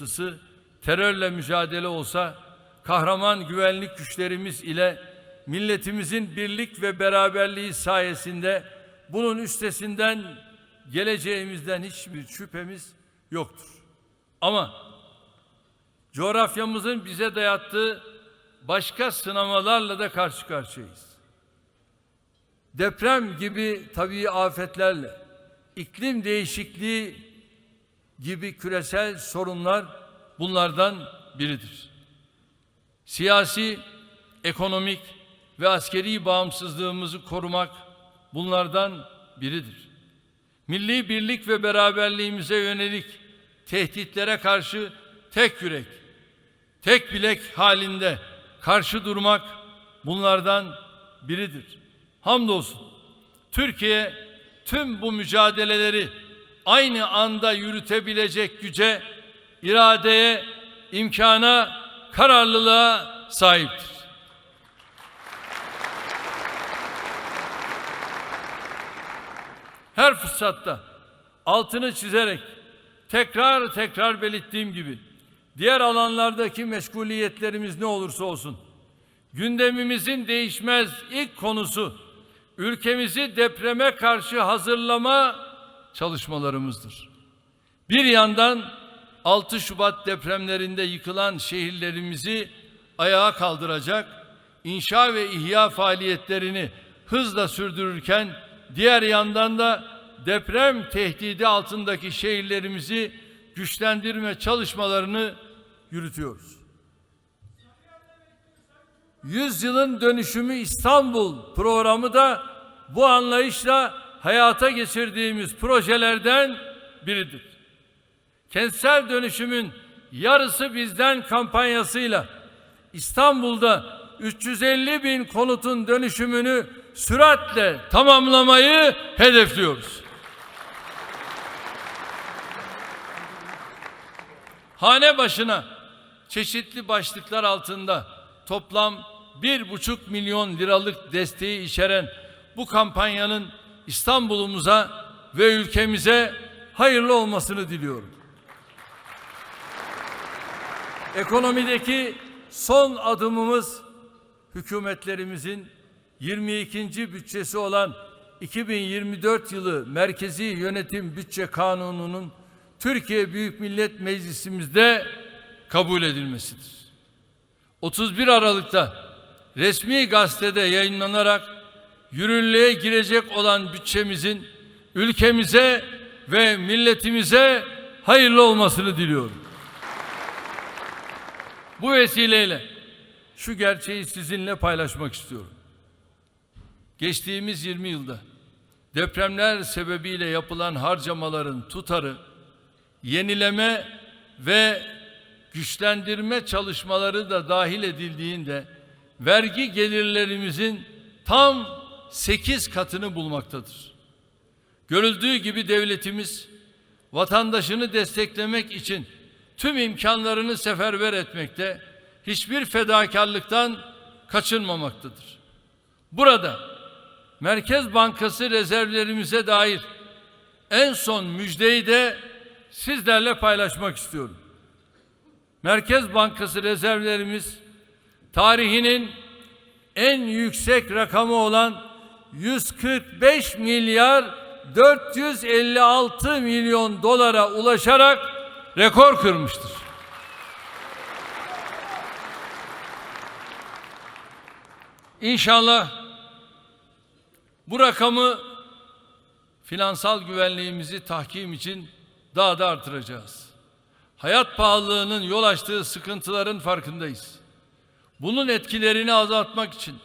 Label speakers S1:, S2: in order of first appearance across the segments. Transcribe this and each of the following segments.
S1: çıkıntısı terörle mücadele olsa kahraman güvenlik güçlerimiz ile milletimizin birlik ve beraberliği sayesinde bunun üstesinden geleceğimizden hiçbir şüphemiz yoktur. Ama coğrafyamızın bize dayattığı başka sınamalarla da karşı karşıyayız. Deprem gibi tabii afetlerle, iklim değişikliği gibi küresel sorunlar bunlardan biridir. Siyasi, ekonomik ve askeri bağımsızlığımızı korumak bunlardan biridir. Milli birlik ve beraberliğimize yönelik tehditlere karşı tek yürek, tek bilek halinde karşı durmak bunlardan biridir. Hamdolsun Türkiye tüm bu mücadeleleri aynı anda yürütebilecek güce, iradeye, imkana, kararlılığa sahiptir. Her fırsatta altını çizerek tekrar tekrar belirttiğim gibi diğer alanlardaki meşguliyetlerimiz ne olursa olsun gündemimizin değişmez ilk konusu ülkemizi depreme karşı hazırlama çalışmalarımızdır. Bir yandan 6 Şubat depremlerinde yıkılan şehirlerimizi ayağa kaldıracak, inşa ve ihya faaliyetlerini hızla sürdürürken diğer yandan da deprem tehdidi altındaki şehirlerimizi güçlendirme çalışmalarını yürütüyoruz. Yüzyılın Dönüşümü İstanbul programı da bu anlayışla hayata geçirdiğimiz projelerden biridir. Kentsel dönüşümün yarısı bizden kampanyasıyla İstanbul'da 350 bin konutun dönüşümünü süratle tamamlamayı hedefliyoruz. Hane başına çeşitli başlıklar altında toplam bir buçuk milyon liralık desteği içeren bu kampanyanın İstanbul'umuza ve ülkemize hayırlı olmasını diliyorum. Ekonomideki son adımımız hükümetlerimizin 22. bütçesi olan 2024 yılı Merkezi Yönetim Bütçe Kanunu'nun Türkiye Büyük Millet Meclisimizde kabul edilmesidir. 31 Aralık'ta resmi gazetede yayınlanarak yürürlüğe girecek olan bütçemizin ülkemize ve milletimize hayırlı olmasını diliyorum. Bu vesileyle şu gerçeği sizinle paylaşmak istiyorum. Geçtiğimiz 20 yılda depremler sebebiyle yapılan harcamaların tutarı yenileme ve güçlendirme çalışmaları da dahil edildiğinde vergi gelirlerimizin tam 8 katını bulmaktadır. Görüldüğü gibi devletimiz vatandaşını desteklemek için tüm imkanlarını seferber etmekte, hiçbir fedakarlıktan kaçınmamaktadır. Burada Merkez Bankası rezervlerimize dair en son müjdeyi de sizlerle paylaşmak istiyorum. Merkez Bankası rezervlerimiz tarihinin en yüksek rakamı olan 145 milyar 456 milyon dolara ulaşarak rekor kırmıştır. İnşallah bu rakamı finansal güvenliğimizi tahkim için daha da artıracağız. Hayat pahalılığının yol açtığı sıkıntıların farkındayız. Bunun etkilerini azaltmak için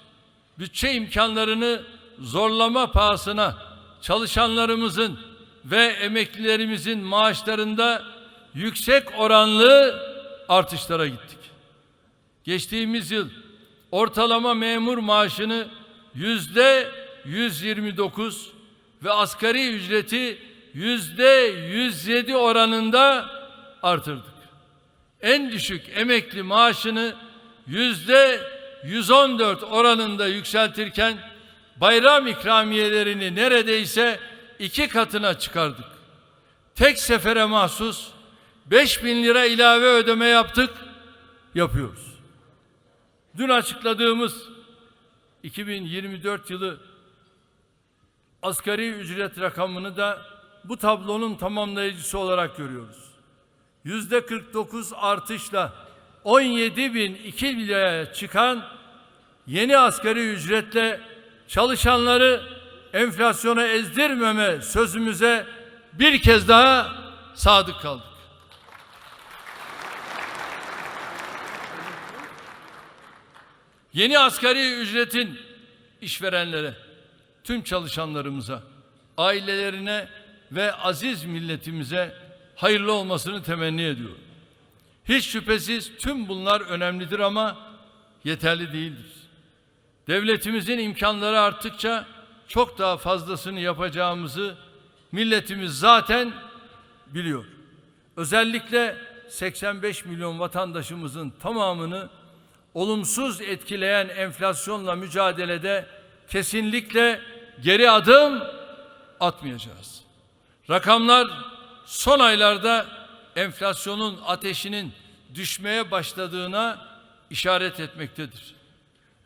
S1: bütçe imkanlarını zorlama pahasına çalışanlarımızın ve emeklilerimizin maaşlarında yüksek oranlı artışlara gittik. Geçtiğimiz yıl ortalama memur maaşını yüzde 129 ve asgari ücreti yüzde 107 oranında artırdık. En düşük emekli maaşını yüzde 114 oranında yükseltirken bayram ikramiyelerini neredeyse iki katına çıkardık. Tek sefere mahsus 5 bin lira ilave ödeme yaptık, yapıyoruz. Dün açıkladığımız 2024 yılı asgari ücret rakamını da bu tablonun tamamlayıcısı olarak görüyoruz. Yüzde 49 artışla 17 bin 2 liraya çıkan yeni asgari ücretle çalışanları enflasyona ezdirmeme sözümüze bir kez daha sadık kaldık. Yeni asgari ücretin işverenlere, tüm çalışanlarımıza, ailelerine ve aziz milletimize hayırlı olmasını temenni ediyorum. Hiç şüphesiz tüm bunlar önemlidir ama yeterli değildir. Devletimizin imkanları arttıkça çok daha fazlasını yapacağımızı milletimiz zaten biliyor. Özellikle 85 milyon vatandaşımızın tamamını olumsuz etkileyen enflasyonla mücadelede kesinlikle geri adım atmayacağız. Rakamlar son aylarda enflasyonun ateşinin düşmeye başladığına işaret etmektedir.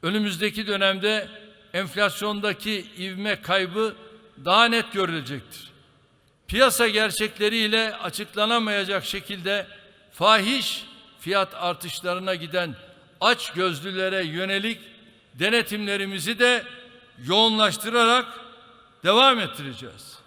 S1: Önümüzdeki dönemde enflasyondaki ivme kaybı daha net görülecektir. Piyasa gerçekleriyle açıklanamayacak şekilde fahiş fiyat artışlarına giden aç gözlülere yönelik denetimlerimizi de yoğunlaştırarak devam ettireceğiz.